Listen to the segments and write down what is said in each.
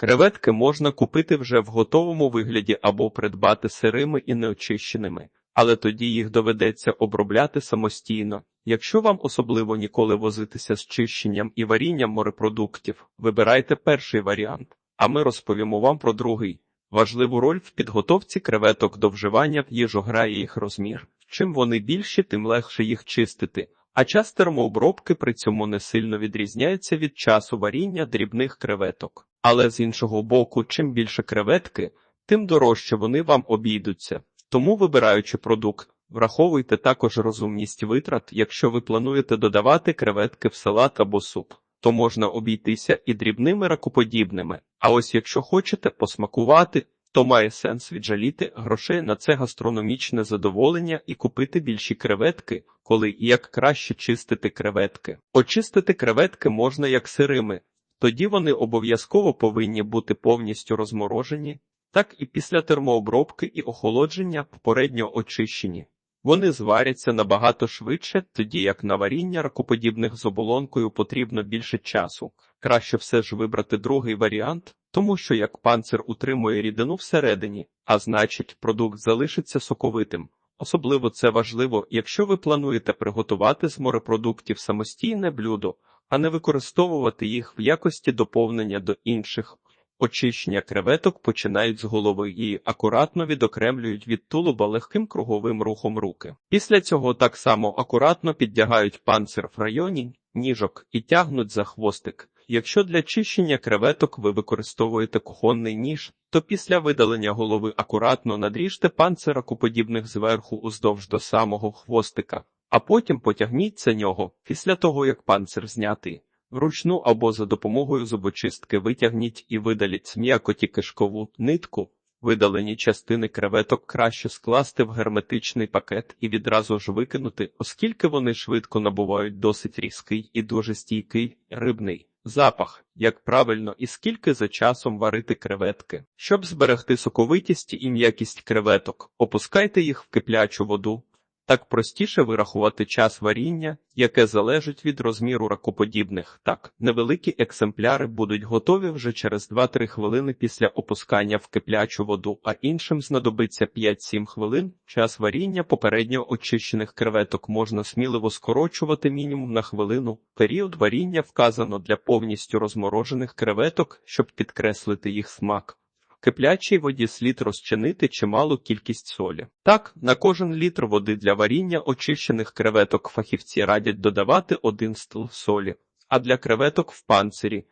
Креветки можна купити вже в готовому вигляді або придбати сирими і неочищеними, але тоді їх доведеться обробляти самостійно. Якщо вам особливо ніколи возитися з чищенням і варінням морепродуктів, вибирайте перший варіант, а ми розповімо вам про другий. Важливу роль в підготовці креветок до вживання в їжу грає їх розмір. Чим вони більші, тим легше їх чистити, а час термообробки при цьому не сильно відрізняється від часу варіння дрібних креветок. Але з іншого боку, чим більше креветки, тим дорожче вони вам обійдуться. Тому, вибираючи продукт, враховуйте також розумність витрат, якщо ви плануєте додавати креветки в салат або суп, то можна обійтися і дрібними ракоподібними. А ось якщо хочете посмакувати, то має сенс віджаліти грошей на це гастрономічне задоволення і купити більші креветки, коли і як краще чистити креветки. Очистити креветки можна як сирими, тоді вони обов'язково повинні бути повністю розморожені, так і після термообробки і охолодження попередньо очищені. Вони зваряться набагато швидше, тоді як на варіння ракоподібних з оболонкою потрібно більше часу. Краще все ж вибрати другий варіант, тому що як панцир утримує рідину всередині, а значить, продукт залишиться соковитим. Особливо це важливо, якщо ви плануєте приготувати з морепродуктів самостійне блюдо, а не використовувати їх в якості доповнення до інших. Очищення креветок починають з голови і акуратно відокремлюють від тулуба легким круговим рухом руки. Після цього так само акуратно піддягають панцир в районі ніжок і тягнуть за хвостик. Якщо для чищення креветок ви використовуєте кухонний ніж, то після видалення голови акуратно надріжте панцир ракоподібних зверху уздовж до самого хвостика, а потім потягніть за нього після того, як панцир знятий. Вручну або за допомогою зубочистки витягніть і видаліть м'якоті кишкову нитку. Видалені частини креветок краще скласти в герметичний пакет і відразу ж викинути, оскільки вони швидко набувають досить різкий і дуже стійкий рибний запах, як правильно і скільки за часом варити креветки. Щоб зберегти соковитість і м'якість креветок, опускайте їх в киплячу воду. Так простіше вирахувати час варіння, яке залежить від розміру ракоподібних. Так, невеликі екземпляри будуть готові вже через 2-3 хвилини після опускання в киплячу воду, а іншим знадобиться 5-7 хвилин. Час варіння попередньо очищених креветок можна сміливо скорочувати мінімум на хвилину. Період варіння вказано для повністю розморожених креветок, щоб підкреслити їх смак киплячій воді слід розчинити чималу кількість солі. Так, на кожен літр води для варіння очищених креветок фахівці радять додавати один стл солі, а для креветок в панцирі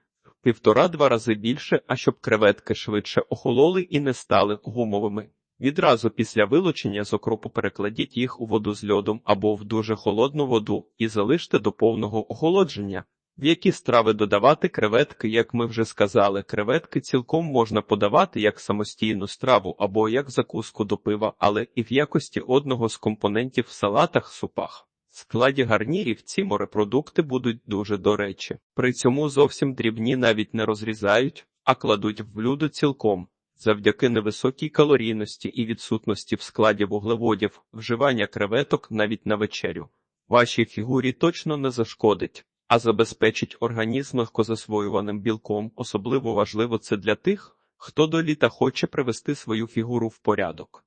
півтора-два рази більше, а щоб креветки швидше охололи і не стали гумовими. Відразу після вилучення з окропу перекладіть їх у воду з льодом або в дуже холодну воду і залиште до повного охолодження. В які страви додавати креветки, як ми вже сказали, креветки цілком можна подавати як самостійну страву або як закуску до пива, але і в якості одного з компонентів в салатах супах. В складі гарнірів ці морепродукти будуть дуже до речі. При цьому зовсім дрібні навіть не розрізають, а кладуть в блюдо цілком. Завдяки невисокій калорійності і відсутності в складі вуглеводів, вживання креветок навіть на вечерю. Вашій фігурі точно не зашкодить а забезпечить організм легкозасвоюваним білком. Особливо важливо це для тих, хто до літа хоче привести свою фігуру в порядок.